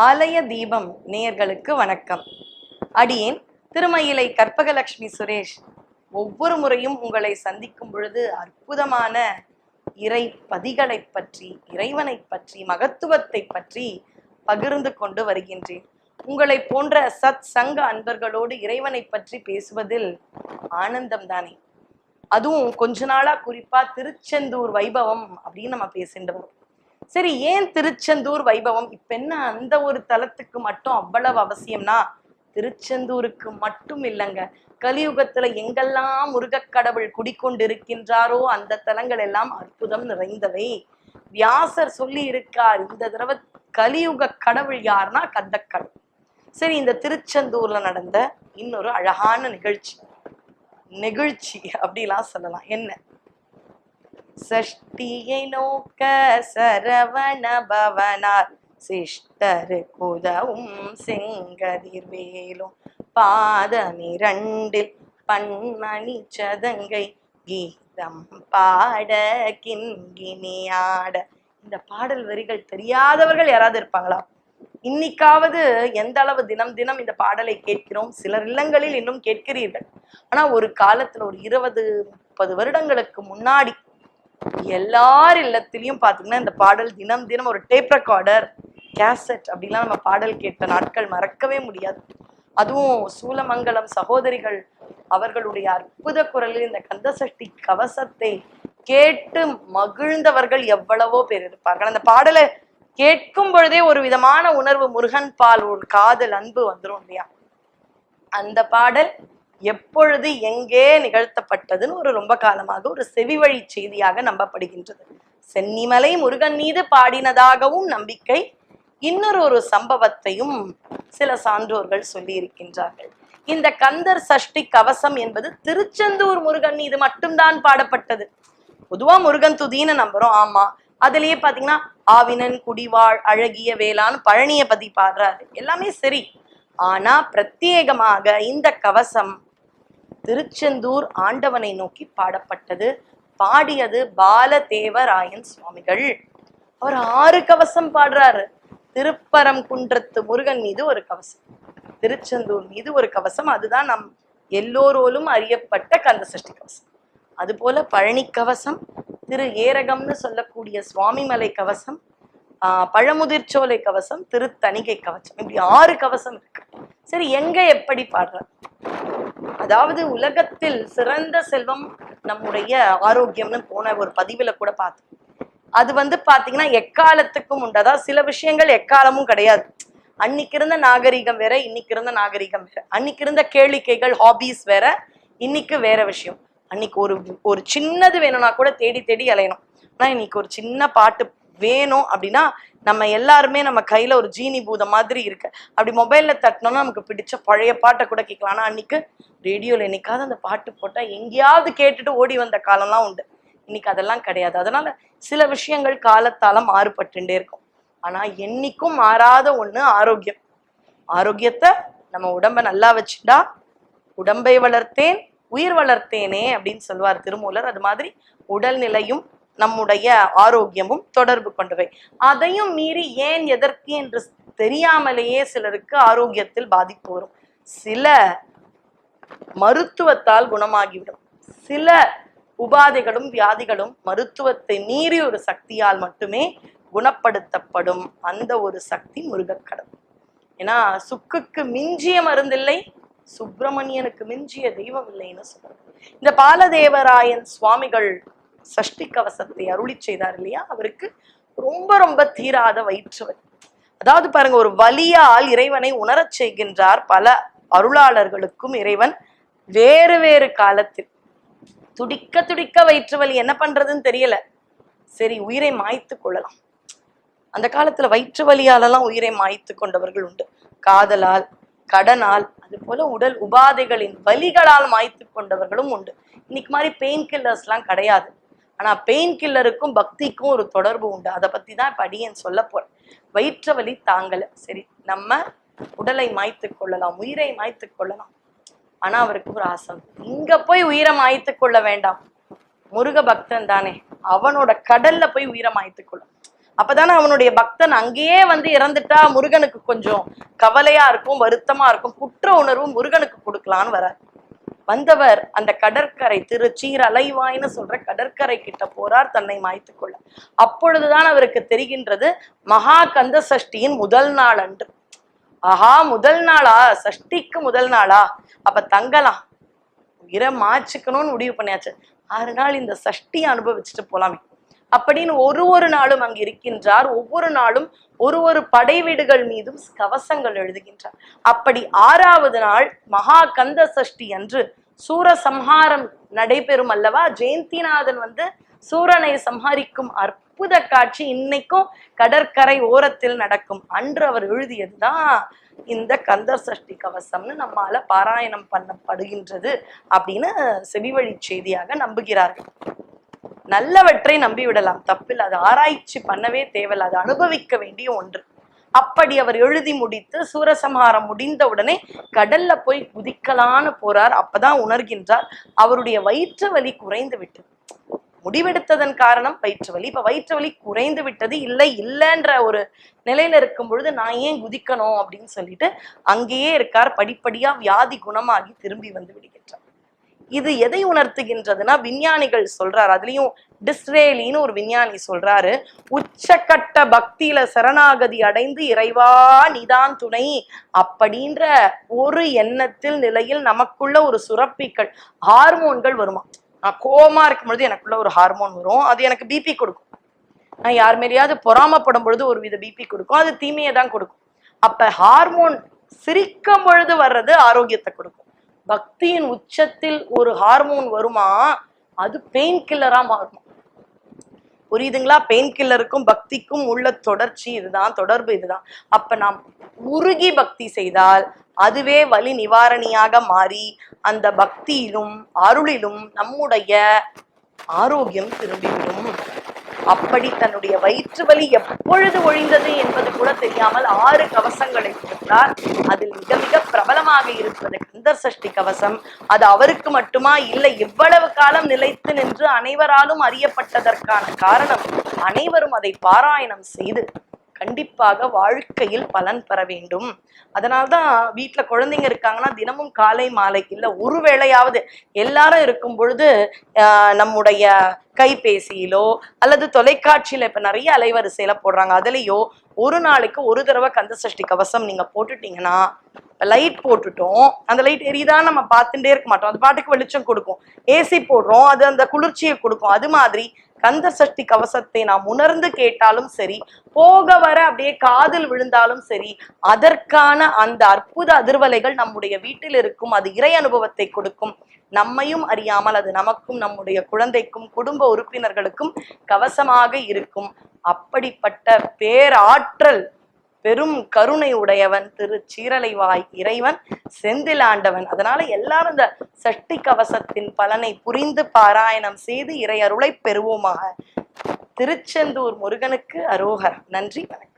ஆலய தீபம் நேயர்களுக்கு வணக்கம். அடியேன் திருமயிலை கற்பகலட்சுமி சுரேஷ் ஒவ்வொரு முறையும் உங்களை சந்திக்கும் பொழுது அற்புதமான இறை பதிகளை பற்றி இறைவனை பற்றி மகத்துவத்தை பற்றி பகிர்ந்து கொண்டு வருகின்றேன். உங்களை போன்ற சத் சங்க அன்பர்களோடு இறைவனை பற்றி பேசுவதில் ஆனந்தம் தானே. அதுவும் கொஞ்ச நாளா குறிப்பா திருச்செந்தூர் வைபவம் அப்படின்னு நம்ம பேசிட்டு வரோம் சரி ஏன் திருச்செந்தூர் வைபவம்? இப்ப என்ன அந்த ஒரு தலத்துக்கு மட்டும் அவ்வளவு அவசியம்னா திருச்செந்தூருக்கு மட்டும் இல்லைங்க. கலியுகத்துல எங்கெல்லாம் முருகக் கடவுள் குடிக்கொண்டிருக்கின்றாரோ அந்த தலங்கள் எல்லாம் அற்புதம் நிறைந்தவை. வியாசர் சொல்லி இருக்கார் இந்த தடவை கலியுக கடவுள் யாருன்னா கந்தக்கடவுள். சரி இந்த திருச்செந்தூர்ல நடந்த இன்னொரு அழகான நிகழ்ச்சி. நெகிழ்ச்சி அப்படிலாம் சொல்லலாம். என்ன? சஷ்டியை நோக்க சரவண பவனார். சிஷ்டரு குதவும் செங்கதிர் வேலும் பாதமிரண்டில் பன்மணி சதங்கை கீதம் பாட கிண்கிணியாட இந்த பாடல் வரிகள் தெரியாதவர்கள் யாராவது இருப்பாங்களா? இன்னைக்காவது எந்த அளவு தினம் தினம் இந்த பாடலை கேட்கிறோம்? சிலர் இல்லங்களில் இன்னும் கேட்கிறீர்கள். ஆனா ஒரு காலத்துல ஒரு இருபது முப்பது வருடங்களுக்கு முன்னாடி எல்லார் இல்லத்திலையும் பாத்தீங்கன்னா இந்த பாடல் தினம் தினம் ஒரு டேப் ரெக்கார்டர் கேசட் அப்படிலாம் நம்ம பாடல் கேட்ட நாட்கள் மறக்கவே முடியாது. அதுவும் சூலமங்கலம் சகோதரிகள் அவர்களுடைய அற்புத குரலில் இந்த கந்தசஷ்டி கவசத்தை கேட்டு மகிழ்ந்தவர்கள் எவ்வளவோ பேர் இருப்பார்கள். அந்த பாடலை கேட்கும் பொழுதே ஒரு விதமான உணர்வு முருகன் பால் ஒரு காதல் அன்பு வந்துரும் இல்லையா? அந்த பாடல் எப்பொழுது எங்கே நிகழ்த்தப்பட்டதுன்னு ஒரு ரொம்ப காலமாக ஒரு செவி வழி செய்தியாக நம்பப்படுகின்றது. சென்னிமலை முருகன் மீது பாடினதாகவும் நம்பிக்கை இன்னொரு ஒரு சம்பவத்தையும் சில சான்றோர்கள் சொல்லி இருக்கின்றார்கள் இந்த கந்தர் சஷ்டி கவசம் என்பது திருச்செந்தூர் முருகன் மீது மட்டும்தான் பாடப்பட்டது. பொதுவா முருகன் துதின்னு நம்புறோம். ஆமா. அதுலயே பாத்தீங்கன்னா ஆவினன் குடிவாழ் அழகிய வேளான் பழனிய பதி பாடுறாரு. எல்லாமே சரி. ஆனா பிரத்யேகமாக இந்த கவசம் திருச்செந்தூர் ஆண்டவனை நோக்கி பாடப்பட்டது. பாடியது பாலதேவராயன் சுவாமிகள். அவர் ஆறு கவசம் பாடுறாரு. திருப்பரம் குன்றத்து முருகன் மீது ஒரு கவசம். திருச்செந்தூர் மீது ஒரு கவசம். அதுதான் நம் எல்லோரோலும் அறியப்பட்ட கந்த சஷ்டி கவசம். அதுபோல பழனி கவசம் திரு ஏரகம்னு சொல்லக்கூடிய சுவாமிமலை கவசம் ஆஹ் பழமுதிர்ச்சோலை கவசம் திருத்தணிகை கவசம். இப்படி ஆறு கவசம் இருக்கு. சரி எங்க எப்படி பாடுற அதாவது உலகத்தில் சிறந்த செல்வம் நம்முடைய ஆரோக்கியம்னு போன ஒரு பதிவுல கூட பார்த்தோம் அது வந்து பாத்தீங்கன்னா எக்காலத்துக்கும் உண்டு அதாவது சில விஷயங்கள் எக்காலமும் கிடையாது. அன்னைக்கு இருந்த நாகரிகம் வேற இன்னைக்கு இருந்த நாகரிகம் வேற. அன்னைக்கு இருந்த கேளிக்கைகள் ஹாபீஸ் வேற இன்னைக்கு வேற விஷயம். அன்னைக்கு ஒரு ஒரு சின்னது வேணும்னா கூட தேடி தேடி அலையணும். ஆனா இன்னைக்கு ஒரு சின்ன பாட்டு வேணும் அப்படின்னா நம்ம எல்லாருமே நம்ம கையில ஒரு ஜீனி பூத மாதிரி இருக்கு. அப்படி மொபைல்ல தட்டினோம்னா நமக்கு பிடிச்ச பழைய பாட்டை கூட கேட்கலாம். அன்னைக்கு ரேடியோல என்னைக்காவது அந்த பாட்டு போட்டா எங்கேயாவது கேட்டுட்டு ஓடி வந்த காலம்லாம் உண்டு. இன்னைக்கு அதெல்லாம் கிடையாது. அதனால சில விஷயங்கள் காலத்தால மாறுபட்டுட்டே இருக்கும். ஆனா என்னைக்கும் மாறாத ஒண்ணு ஆரோக்கியம். ஆரோக்கியத்தை நம்ம உடம்ப நல்லா வச்சுட்டா உடம்பை வளர்த்தேன் உயிர் வளர்த்தேனே அப்படின்னு சொல்லுவார் திருமூலர். அது மாதிரி உடல்நிலையும் நம்முடைய ஆரோக்கியமும் தொடர்பு கொண்டவை. அதையும் மீறி ஏன் எதற்கு என்று தெரியாமலேயே சிலருக்கு ஆரோக்கியத்தில் பாதிப்பு வரும். சில மருத்துவத்தால் குணமாகிவிடும். சில உபாதைகளும் வியாதிகளும் மருத்துவத்தை மீறி ஒரு சக்தியால் மட்டுமே குணப்படுத்தப்படும். அந்த ஒரு சக்தி முருகக்கடவுள் ஏன்னா சுக்குக்கு மிஞ்சிய மருந்தில்லை சுப்பிரமணியனுக்கு மிஞ்சிய தெய்வம் இல்லைன்னு சொல்றாரு இந்த பாலதேவராயன் சுவாமிகள் சஷ்டி கவசத்தை அருளி செய்தார் இல்லையா? அவருக்கு ரொம்ப ரொம்ப தீராத வயிற்றுவலி. அதாவது பாருங்க ஒரு வலியால் இறைவனை உணரச் செய்கின்றார் பல அருளாளர்களுக்கும் இறைவன் வேறு வேறு காலத்தில். துடிக்க துடிக்க வயிற்று வலி என்ன பண்றதுன்னு தெரியல. சரி உயிரை மாய்த்து கொள்ளலாம். அந்த காலத்துல வயிற்று வலியாலெல்லாம் உயிரை மாய்த்து கொண்டவர்கள் உண்டு. காதலால் கடனால் அது போல உடல் உபாதைகளின் வலிகளால் மாய்த்து கொண்டவர்களும் உண்டு. இன்னைக்கு மாதிரி பெயின் கில்லர்ஸ்லாம் கிடையாது. ஆனா பெயின் கில்லருக்கும் பக்திக்கும் ஒரு தொடர்பு உண்டு. அதை பற்றி தான் இப்போ அடியன் சொல்ல போறேன். வயிற்று வலி தாங்கல. சரி நம்ம உடலை மாய்த்து கொள்ளலாம் உயிரை மாய்த்து கொள்ளலாம். ஆனா அவருக்கு ஒரு ஆசை இங்க போய் உயிரை மாய்த்து கொள்ள வேண்டாம். முருக பக்தன் தானே. அவனோட கடல்ல போய் உயிரை மாய்த்து கொள்ளும் அப்பதானே அவனுடைய பக்தன் அங்கேயே வந்து இறந்துட்டா முருகனுக்கு கொஞ்சம் கவலையா இருக்கும் வருத்தமா இருக்கும். குற்ற உணர்வு முருகனுக்கு கொடுக்கலான்னு வராது வந்தவர் அந்த கடற்கரை திருச்சீர் அலைவாய்னு சொல்ற கடற்கரை கிட்ட போறார் தன்னை மாய்த்து கொள்ள. அப்பொழுதுதான் அவருக்கு தெரிகின்றது மகா கந்த சஷ்டியின் முதல் நாள் அன்று. ஆஹா முதல் நாளா? சஷ்டிக்கு முதல் நாளா? அப்ப தங்கலாம். உயிரை மாச்சுக்கணும்னு முடிவு பண்ணியாச்சு. ஆறு நாள் இந்த சஷ்டியை அனுபவிச்சுட்டு போலாமே. அப்படின்னு ஒரு ஒரு நாளும் அங்கு இருக்கின்றார். ஒவ்வொரு நாளும் ஒரு ஒரு படை வீடுகள் மீதும் கவசங்கள் எழுதுகின்றார். அப்படி ஆறாவது நாள் மகா கந்த சஷ்டி அன்று சூரசம்ஹாரம் நடைபெறும் அல்லவா? ஜெயந்திநாதன் வந்து சூரனை சம்ஹாரிக்கும் அற்புத காட்சி இன்னைக்கும் கடற்கரை ஓரத்தில் நடக்கும். அன்று அவர் எழுதியதுதான் இந்த கந்தர் சஷ்டி கவசம்னு நம்மால பாராயணம் பண்ணப்படுகின்றது அப்படின்னு செவிவழி செய்தியாக நம்புகிறார்கள். நல்லவற்றை நம்பி விடலாம் தப்பில் அது ஆராய்ச்சி பண்ணவே தேவையில்ல. அது அனுபவிக்க வேண்டிய ஒன்று. அப்படி அவர் எழுதி முடித்து சூரசம்ஹாரம் முடிந்த உடனே கடல்ல போய் குதிக்கலான்னு போறார். அப்பதான் உணர்கின்றார் அவருடைய வயிற்று வலி குறைந்து விட்டது. முடிவெடுத்ததன் காரணம் வயிற்று வலி. இப்ப வயிற்று வலி குறைந்து விட்டது. இல்லை இல்லைன்ற ஒரு நிலையில இருக்கும் பொழுது நான் ஏன் குதிக்கணும் அப்படின்னு சொல்லிட்டு அங்கேயே இருக்கார். படிப்படியா வியாதி குணமாகி திரும்பி வந்து விடுகின்றார். இது எதை உணர்த்துகின்றதுன்னா விஞ்ஞானிகள் சொல்றாரு. அதுலயும் டிஸ்ரேலின்னு ஒரு விஞ்ஞானி சொல்றாரு. உச்சக்கட்ட பக்தியில சரணாகதி அடைந்து இறைவா நீதான் துணை அப்படின்ற ஒரு எண்ணத்தில் நிலையில் நமக்குள்ள ஒரு சுரப்பிகள் ஹார்மோன்கள் வருமா? நான் கோமா இருக்கும் பொழுது எனக்குள்ள ஒரு ஹார்மோன் வரும். அது எனக்கு பிபி கொடுக்கும். நான் யார் மேலேயாவது பொறாமப்படும் பொழுது ஒரு வித பிபி கொடுக்கும். அது தீமையை தான் கொடுக்கும். அப்ப ஹார்மோன் சிரிக்கும் பொழுது வர்றது ஆரோக்கியத்தை கொடுக்கும். பக்தியின் உச்சத்தில் ஒரு ஹார்மோன் வருமா? அது பெயின் கில்லரா மாறுமா. புரியுதுங்களா? பெயின் கில்லருக்கும் பக்திக்கும் உள்ள தொடர்ச்சி இதுதான் தொடர்பு இதுதான். அப்ப நாம் உருகி பக்தி செய்தால் அதுவே வலி நிவாரணியாக மாறி அந்த பக்தியிலும் அருளிலும் நம்முடைய ஆரோக்கியம் திரும்பிவிடும். அப்படி தன்னுடைய வயிற்று வலி எப்பொழுது ஒழிந்தது என்பது கூட தெரியாமல் ஆறு கவசங்களை கொடுத்தார். அதில் மிக மிக பிரபலமாக இருப்பது சுந்தர் சஷ்டி கவசம். அது அவருக்கு மட்டுமா? இல்லை இவ்வளவு காலம் நிலைத்து நின்று அனைவராலும் அறியப்பட்டதற்கான காரணம் அனைவரும் அதை பாராயணம் செய்து கண்டிப்பாக வாழ்க்கையில் பலன் பெற வேண்டும். அதனால்தான் வீட்டில் குழந்தைங்க இருக்காங்கன்னா தினமும் காலை மாலை இல்லை ஒரு வேளையாவது எல்லாரும் இருக்கும் பொழுது ஆஹ், நம்முடைய கைபேசியிலோ அல்லது தொலைக்காட்சியில இப்ப நிறைய அலைவரிசையில போடுறாங்க. அதுலேயோ ஒரு நாளைக்கு ஒரு தடவை கந்த சஷ்டி கவசம் நீங்க போட்டுட்டீங்கன்னா லைட் போட்டுட்டோம். அந்த லைட் எரிதான் நம்ம பார்த்துட்டே இருக்க மாட்டோம். அது பாட்டுக்கு வெளிச்சம் கொடுக்கும். ஏசி போடுறோம். அது அந்த குளிர்ச்சியை கொடுக்கும். அது மாதிரி கந்த சஷ்டி கவசத்தை நாம் உணர்ந்து கேட்டாலும் சரி போக வர அப்படியே காதில் விழுந்தாலும் சரி அதற்கான அந்த அற்புத அதிர்வலைகள் நம்முடைய வீட்டில் இருக்கும் அது இறை அனுபவத்தை கொடுக்கும். நம்மையும் அறியாமல் அது நமக்கும் நம்முடைய குழந்தைக்கும் குடும்ப உறுப்பினர்களுக்கும் கவசமாக இருக்கும். அப்படிப்பட்ட பேராற்றல் பெரும் கருணை உடையவன் திரு சீரலைவாய் இறைவன் செந்திலாண்டவன். அதனால எல்லாரும் இந்த சஷ்டி கவசத்தின் பலனை புரிந்து பாராயணம் செய்து இறை அருளை பெறுவோமாக. திருச்செந்தூர் முருகனுக்கு அரோகர். நன்றி வணக்கம்.